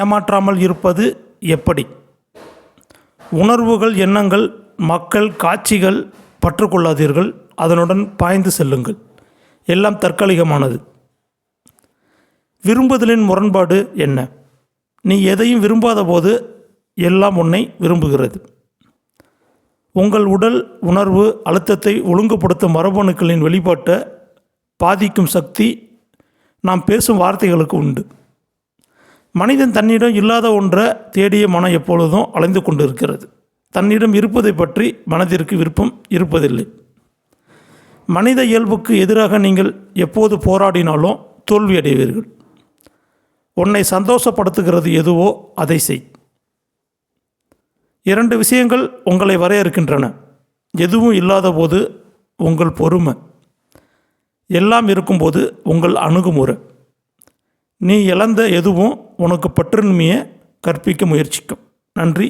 ஏமாற்றாமல் இருப்பது எப்படி? உணர்வுகள் எண்ணங்கள் மக்கள் காட்சிகள் பற்றுக்கொள்ளாதீர்கள். அதனுடன் பாய்ந்து செல்லுங்கள். எல்லாம் தற்காலிகமானது. விரும்புதலின் முரண்பாடு என்ன? நீ எதையும் விரும்பாத போது எல்லாம் உன்னை விரும்புகிறது. உங்கள் உடல் உணர்வு அழுத்தத்தை ஒழுங்குபடுத்தும் மரபணுக்களின் வெளிப்பாட்டை பாதிக்கும் சக்தி நாம் பேசும் வார்த்தைகளுக்கு உண்டு. மனிதன் தன்னிடம் இல்லாத ஒன்றை தேடிய மனம் எப்பொழுதும் அலைந்து கொண்டிருக்கிறது. தன்னிடம் இருப்பதை பற்றி மனதிற்கு விருப்பம் இருப்பதில்லை. மனித இயல்புக்கு எதிராக நீங்கள் எப்போது போராடினாலும் தோல்வியடைவீர்கள். உன்னை சந்தோஷப்படுத்துகிறது எதுவோ அதை செய். இரண்டு விஷயங்கள் உங்களை வரையறுக்கின்றன. எதுவும் இல்லாத போது உங்கள் பொறுமை. எல்லாம் இருக்கும்போது உங்கள் அணுகுமுறை. நீ இழந்த எதுவும் உனக்கு பற்றுண்மையை கற்பிக்க முயற்சிக்கும். நன்றி